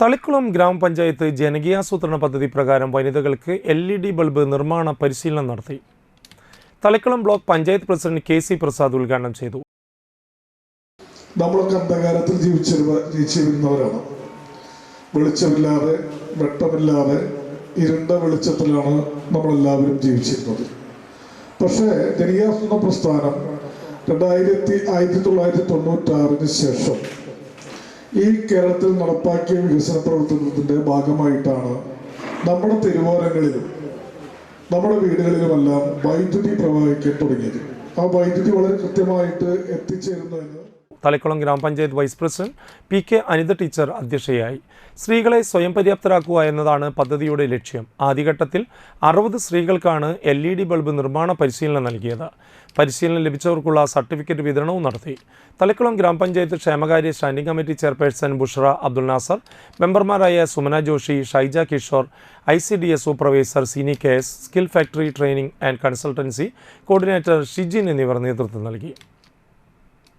തളിക്കുളം ഗ്രാമപഞ്ചായത്ത് ജനകീയാസൂത്രണ പദ്ധതി പ്രകാരം വനിതകൾക്ക് എൽ ഇ ഡി ബൾബ് നിർമ്മാണ പരിശീലനം നടത്തി. Thalikulam block panchayat president K C Prasad ഉദ്ഘാടനം ചെയ്തു. നമ്മളൊക്കെ അന്ധകാരത്തിൽ ജീവിച്ചിരുന്ന ജീവിച്ചിരുന്നവരാണ്. വെളിച്ചമില്ലാതെ വെട്ടമില്ലാതെ ഇരുണ്ട വെളിച്ചത്തിലാണ് നമ്മളെല്ലാവരും ജീവിച്ചിരുന്നത്. പക്ഷേ ജനകീയാസൂത്രണ പ്രസ്ഥാനം രണ്ടായിരത്തി ആയിരത്തി തൊള്ളായിരത്തി തൊണ്ണൂറ്റാറിന് ശേഷം ഈ കേരളത്തിൽ നടപ്പാക്കിയ വികസന പ്രവർത്തനത്തിന്റെ ഭാഗമായിട്ടാണ് നമ്മുടെ തെരുവോരങ്ങളിലും നമ്മുടെ വീടുകളിലുമെല്ലാം വൈദ്യുതി പ്രവഹിക്കാൻ തുടങ്ങിയത്. ആ വൈദ്യുതി വളരെ കൃത്യമായിട്ട് എത്തിച്ചേരുന്നതിന് Thalikulam Grama Panchayat vice president P K Anitha teacher അധ്യക്ഷയായി. സ്ത്രീകളെ സ്വയം പര്യാപ്തരാക്കുക എന്നതാണ് പദ്ധതിയുടെ ലക്ഷ്യം. ആദ്യഘട്ടത്തിൽ അറുപത് സ്ത്രീകൾക്കാണ് എൽ ഇ ഡി ബൾബ് നിർമ്മാണ പരിശീലനം നൽകിയത്. പരിശീലനം ലഭിച്ചവർക്കുള്ള സർട്ടിഫിക്കറ്റ് വിതരണവും നടത്തി. തളിക്കുളം ഗ്രാമപഞ്ചായത്ത് ക്ഷേമകാര്യ standing committee chairperson Bushra Abdul Nasar മെമ്പർമാരായ Sumana Joshi Shaija Kishore I C D S supervisor Sini K S skill factory training and consultancy coordinator Shijin എന്നിവർ നേതൃത്വം നൽകി.